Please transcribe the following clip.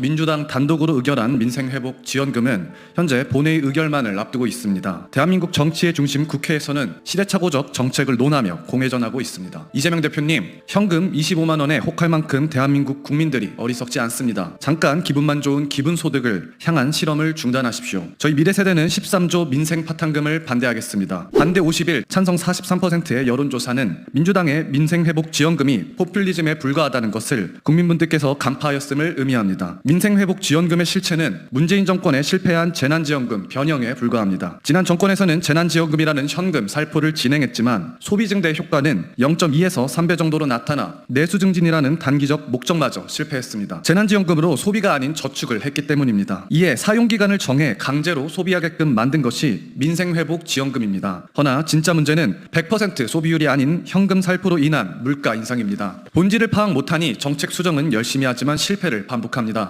민주당 단독으로 의결한 민생회복 지원금은 현재 본회의 의결만을 앞두고 있습니다. 대한민국 정치의 중심 국회에서는 시대착오적 정책을 논하며 공회전하고 있습니다. 이재명 대표님, 현금 25만 원에 혹할 만큼 대한민국 국민들이 어리석지 않습니다. 잠깐 기분만 좋은 기분 소득을 향한 실험을 중단하십시오. 저희 미래 세대는 13조 민생 파탄금을 반대하겠습니다. 반대 50일, 찬성 43%의 여론조사는 민주당의 민생회복 지원금이 포퓰리즘에 불과하다는 것을 국민분들께서 간파하였음을 의미합니다. 민생회복 지원금의 실체는 문재인 정권의 실패한 재난지원금 변형에 불과합니다. 지난 정권에서는 재난지원금이라는 현금 살포를 진행했지만 소비 증대 효과는 0.2에서 3배 정도로 나타나 내수 증진이라는 단기적 목적마저 실패했습니다. 재난지원금으로 소비가 아닌 저축을 했기 때문입니다. 이에 사용 기간을 정해 강제로 소비하게끔 만든 것이 민생회복 지원금입니다. 허나 진짜 문제는 100% 소비율이 아닌 현금 살포로 인한 물가 인상입니다. 본질을 파악 못하니 정책 수정은 열심히 하지만 실패를 반복합니다.